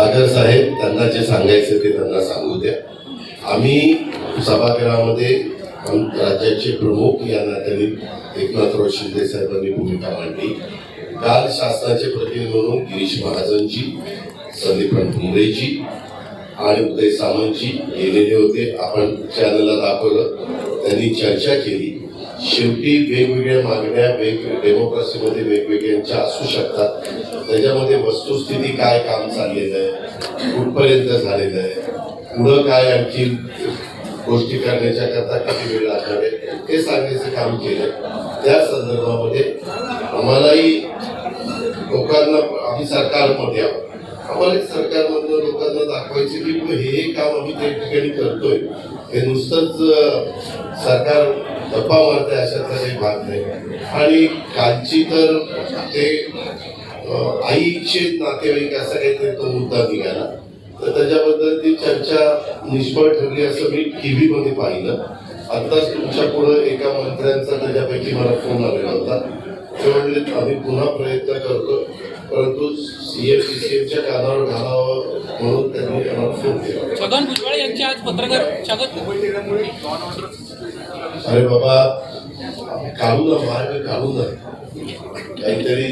सागर साहेब त्यांना जे सांगायचं ते त्यांना सांगू द्या. आम्ही सभागृहामध्ये राज्याचे प्रमुख या नात्याने एकनाथराव शिंदे साहेबांनी भूमिका मांडली. काल शासनाचे प्रतिनिधी म्हणून गिरीश महाजनजी संदीपन भुमरेजी आणि उदय सामंतजी गेलेले होते. आपण चॅनलला दाखवलं. त्यांनी चर्चा केली. शेवटी वेगवेगळ्या मागण्या वेग डेमोक्रेसीमध्ये वेगवेगळ्यांच्या असू शकतात. त्याच्यामध्ये वस्तुस्थिती काय काम चाललेलं आहे? कुठपर्यंत झालेलं आहे? पुढं काय आणखी गोष्टी करण्याच्या करता किती वेळ लागणार आहे? हे सांगण्याचं काम केलं त्या संदर्भामध्ये आम्हालाही लोकांना आम्ही सरकारमध्ये आहोत. आम्हाला सरकारमधनं लोकांना दाखवायचं की हे काम आम्ही त्या ठिकाणी करतोय. हे नुसतंच सरकार गप्पा मारतंय अशातला काही भाग नाही. आणि कालची तर ते आईचे नातेवाईक असा काहीतरी तो मुद्दा निघाला. तर त्याच्याबद्दल ती चर्चा निष्फळ ठरली असं मी टीव्ही मध्ये पाहिलं. आताच तुमच्यापुढे एका मंत्र्यांचा त्याच्यापैकी मला फोन आलेला होता. ते म्हणले आम्ही पुन्हा प्रयत्न करतो परंतु सीएम पीसीएमच्या कानावर घालावं म्हणून त्यांनी आम्हाला फोन केला. छगन भुजबळ यांचे आज पत्रकार छगन अरे बाबा काढू ना मार्ग काढू ना काहीतरी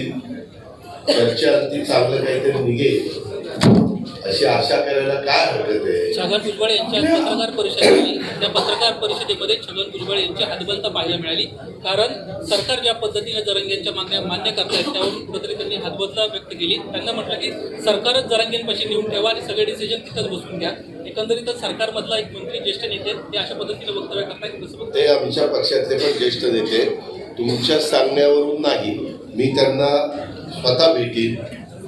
चर्चा ती चांगलं काहीतरी निघेल. अशी आशा करायला काय हरकत आहे? छगन भुजबळ यांची आज पत्रकार परिषद झाली त्या पत्रकार परिषदेमध्ये छगन भुजबळ यांची हातबलता पाहायला मिळाली. कारण सरकार ज्या पद्धतीने जरंग्यांच्या मागण्या मान्य करतायत त्यावरून कुठेतरी त्यांनी हातबलता व्यक्त केली. त्यांना म्हटलं की सरकारच जरांगेंपाशी नेऊन ठेवा आणि सगळे डिसिजन तिथंच बसून घ्या. एकंदरीतच सरकारमधला एक मंत्री ज्येष्ठ नेते ते अशा पद्धतीने वक्तव्य करतायत. कसं? ते आमच्या पक्षातले पण ज्येष्ठ नेते तुमच्या सांगण्यावरून नाही. मी त्यांना स्वतः भेटीन.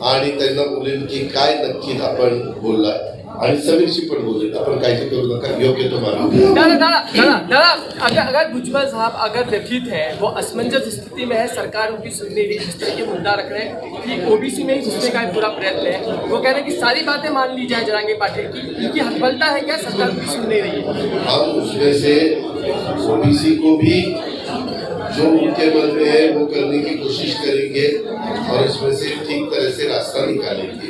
आणि त्यांना बोलेन की काय नक्की आपण बोलला आणि समीरशी पण बोलेन. आपण काळजी करू नका. योग्य तुम्हाला दादा अगर अगर भुजबल साहब अगर व्यथित है वो असमंजस स्थिति में है सरकार उनकी सुन नहीं रही जिस तरह ये मुद्दा रख रहे हैं कि ओबीसी में ही घुसने का पूरा प्रयत्न है वो कह रहे हैं कि सारी बातें मान ली जाए जरांगे पाटिल की इनकी हतबलता है क्या? सरकार उनकी सुन नहीं रही है। हम उसमें से ओबीसी को भी जो उनके मन में है वो करने की कोशिश करेंगे और इसमें से ठीक तरह से रास्ता निकालेंगे।